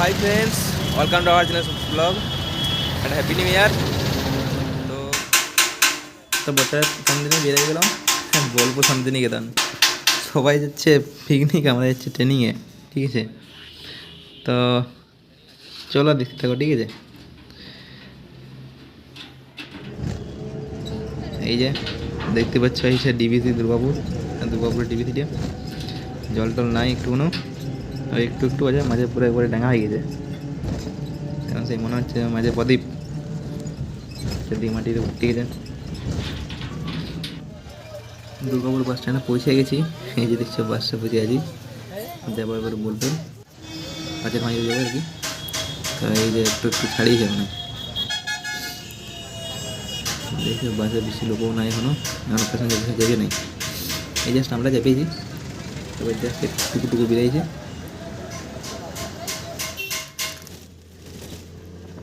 Hi friends welcome to our channel vlog and happy new year তো তো প্রথম দিনে বেরিয়ে গেলাম। হ্যাঁ, বোলপুর শান্তিনিকেতন। সবাই যাচ্ছে পিকনিক আমরা যাচ্ছি ট্রেনিংয়ে ঠিক আছে? তো চলো দেখতে থাকো ঠিক আছে? এই যে দেখতে পাচ্ছ এই সে ডিবিসি দুর্গাপুর দুর্গাপুর ডিবিসিটা। জল টল নাই একটুকুনো। আর একটু একটু আছে, মাঝে পুরো একবারে ডাঙা হয়ে গেছে। এখন সেই মনে হচ্ছে মাঝে প্রদীপ। সেদিক মাটিতে উঠতে গেছে। দুর্গাপুর বাস স্ট্যান্ডে পৌঁছে গেছি। এই যে দেখছ বাসটা পৌঁছে আছি। যাব এবার বলবেন। পাঁচের মাঝে যাব আর কি। এই যে একটু একটু ছাড়িয়েছে মানে দেখি বাসে বেশি লোকও নাই এখনও। এখনও প্যাসেঞ্জার বেশি যাবে নাই। এই জাস্ট আমরা চেপেছি তবে জাস্ট টুকু টুকু বেরিয়েছে।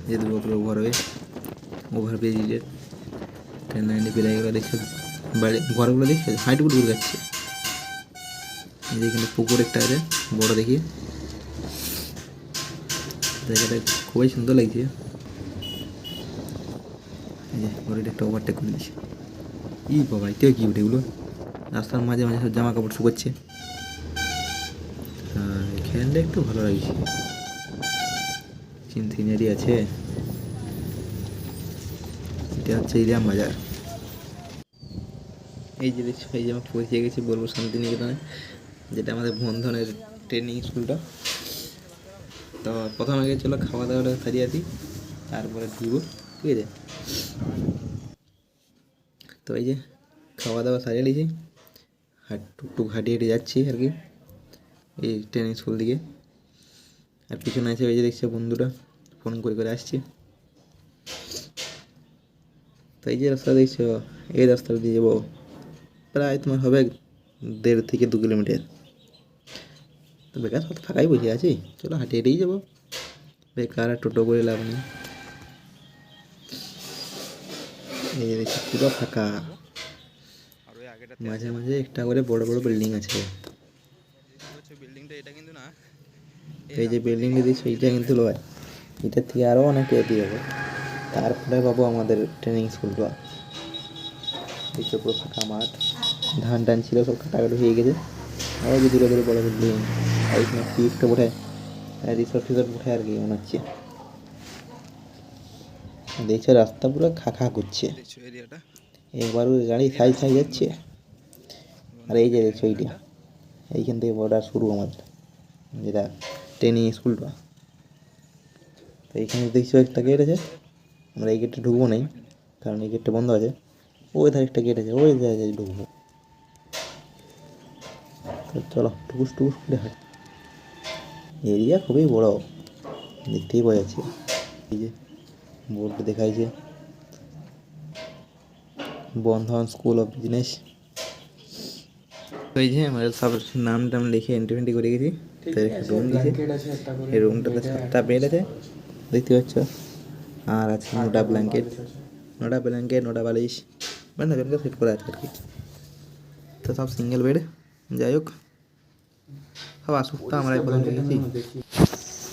যে ওভার হয়ে ওভার ব্রিজে ট্রেন লাইনে বেরিয়ে গেলো দেখছ বাড়ি, ঘরগুলো দেখছ হাইট উঠ উঠ যাচ্ছে এখানে পুকুর একটা আছে, বড় দেখি। জায়গাটা খুবই সুন্দর লাগছে। ঘরের একটা ওভারটেক করে দিচ্ছে ই বাবা, এটাও কি উঠে এগুলো? রাস্তার মাঝে মাঝে সব জামা কাপড় শুকোচ্ছে। এখানটা একটু ভালো লাগছে। সিনারি আছে। এটা হচ্ছে ইরাম বাজার। এই যে এই যে আমি পৌঁছে গেছি বলব শান্তিনিকেতনে, যেটা আমাদের বন্ধনের ট্রেনিং স্কুলটা তো প্রথমে আগে চলো খাওয়া দাওয়াটা সারিয়ে দিই তারপরে দিব ঠিক আছে? তো এই যে খাওয়া দাওয়া সারিয়ে নিয়েছি হাট টুকটুক হাঁটিয়ে হেঁটে যাচ্ছি আর কি, এই ট্রেনিং স্কুল দিকে। আর পিছনে আছে ওই যে দেখছে বন্ধুরা ফোন করে করে আসছে। তো এই যে রাস্তা দেখছ, এই রাস্তা দিয়ে যাব প্রায় তোমার হবে দেড় থেকে দু কিলোমিটার। তো বেকার সব ফাঁকাই বসে আছি, চলো হাঁটে হেঁটেই যাব। বেকার আর টোটো করে লাভ নেই। এই যে দেখছি, পুরো ফাঁকা। মাঝে মাঝে একটা করে বড় বড় বিল্ডিং আছে। বিল্ডিংটা এটা কিন্তু না এই যে বিল্ডিংটা দিচ্ছে এইটা কিন্তু লয় এটার থেকে আরও অনেক এগিয়ে যাবে তারপরে পাবো আমাদের ট্রেনিং স্কুলটা দেখছ পুরো ফাঁকা মাঠ। ধান টান ছিল সব কাটাকাটি হয়ে গেছে। আরও যে দূরে দূরে বড় বিল্ডিং আর এখানে বোধ হয় রিসোর্ট ফিসোর্ট বোধ আর কি মনে হচ্ছে। দেখছ রাস্তা পুরো খা খা করছে একবার গাড়ি সাই সাই যাচ্ছে। আর এই যে দেখছ এইটা। এইখান থেকে বর্ডার শুরু আমাদের। যেটা ট্রেনিং স্কুলটা। তো এইখানে দেখছ একটা গেট আছে। আমরা এই গেটে ঢুকবো নাই, কারণ এই গেটটা বন্ধ আছে। ওই ধারে একটা গেট আছে, ওই জায়গায় ঢুকবো। চলো, টুকুস টুকুস করে হাঁট। এরিয়া খুবই বড়, দেখতেই পাওয়া যাচ্ছে। এই যে বোর্ড দেখাইছে। বন্ধন স্কুল অফ বিজনেস ওই যে আমাদের সব নাম টাম লিখে এন্ট্রি ফেন্ট্রি করে গেছি। রুম দিয়েছে। এই রুমটাতে সাতটা বেড আছে। দেখতে পাচ্ছ। আর আছে নটা ব্ল্যাঙ্কেট নটা ব্ল্যাঙ্কেট নটা বালিশ মানে জনকে সেট করা আছে আর কি। তো সব সিঙ্গেল বেড যাই হোক সব আসুক তো আমরা চলেছি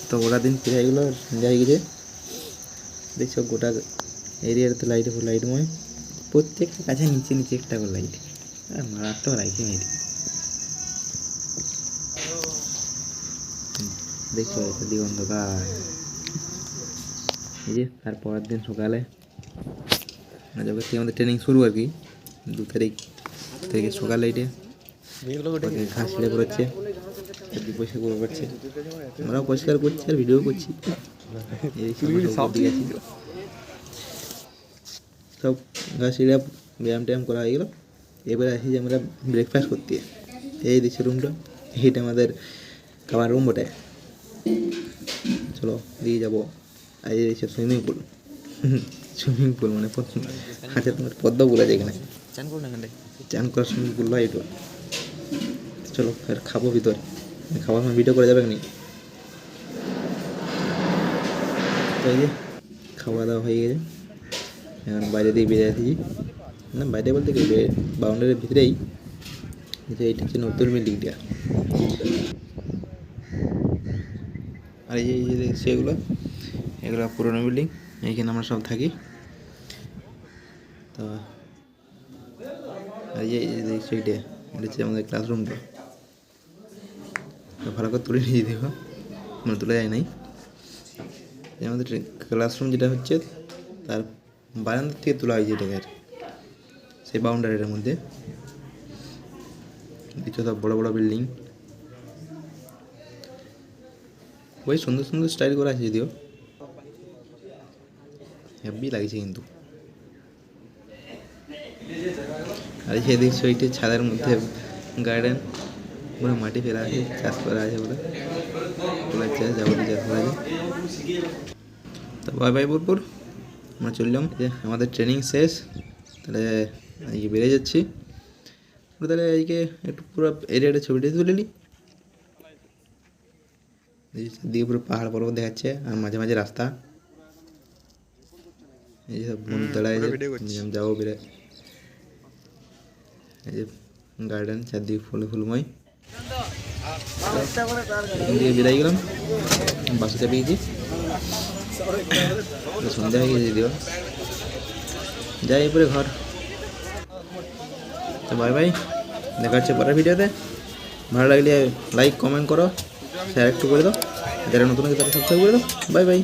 তো ওরা দিন ফিরে এগুলো হয়ে গেছে। দেখছ গোটা এরিয়াতে লাইট লাইটময় প্রত্যেকটা কাছে নিচে নিচে একটা করে লাইট মারাত্মক লাইটিং এটি দেখছ এটা দিকে অন্ধকার এই যে, তার পরের দিন সকালে যখন থেকে আমাদের ট্রেনিং শুরু আর কি, দু তারিখ থেকে সকালে এটা ঘাস ছেড়ে এদিকে পরিষ্কার করে করছে আমরাও পরিষ্কার করছি আর ভিডিও করছি। সব ঘাস ব্যায়াম ট্যায়াম করা হয়ে গেলো। এবারে আসি যে আমরা ব্রেকফাস্ট করতে। এই দিচ্ছে রুমটা এইটা আমাদের খাবার রুম বটে। চলো দিয়ে যাব। এই দিচ্ছে সুইমিং পুল সুইমিং পুল মানে পদ্ম- আছে তোমার পদ্ম পুল আছে এখানে? চান করুন এখানে চান করার সুইমিং পুল এটা চলো ফের খাব ভিতর। খাবার সময় ভিডিও করে যাবে নি তো এই যে খাওয়া দাওয়া হয়ে গেছে। এখন বাইরে দিয়ে বেরিয়ে আসছি। না বাইরে বলতে কি বাউন্ডারির ভিতরেই। এইটা হচ্ছে নতুন বিল্ডিংটা আর এই যে দেখছি এগুলো এগুলো পুরোনো বিল্ডিং এইখানে আমরা সব থাকি। তো, আর এই যে দেখছি এটা এটা হচ্ছে আমাদের ক্লাসরুমটা ভালো করে তুলে নিয়ে দিও মানে তুলে যায় নাই। আমাদের ক্লাসরুম যেটা হচ্ছে, তার বারান্দার থেকে তোলা হয়েছে এটাকে আর। সেই বাউন্ডারিটার মধ্যে। সব বড় বড় বিল্ডিং ওই সুন্দর সুন্দর স্টাইল করা আছে যদিও হ্যাপি লাগছে কিন্তু। আর দেখছ এইটা ছাদের মধ্যে গার্ডেন পুরো মাটি ফেলা আছে, চাষ করা আছে পুরো। ফুলের চাষ যাবতীয় চাষ করা আছে তো বাই বাই বোরপুর। আমরা চললাম যে আমাদের ট্রেনিং শেষ। তাহলে আজকে বেড়ে যাচ্ছি। তাহলে আজকে একটু পুরো এরিয়াটা ছবিটা তুলে নিই। এই যে পুরো পাহাড় পর্বত দেখাচ্ছে আর মাঝে মাঝে রাস্তা। এই সব বন্ধু দাঁড়ায়। যাব বেড়ে এই যে গার্ডেন চারদিকে ফুল ফুলময়। গেলাম বাসে চাপে গেছি সন্ধ্যা হয়ে গেছে যদিও। যাই এরপরে ঘর। তো বাই বাই দেখা হচ্ছে পরের ভিডিওতে ভালো লাগলে লাইক কমেন্ট করো। শেয়ার একটু করে দাও। যারা নতুন আছে তারা সাবস্ক্রাইব করে দাও বাই বাই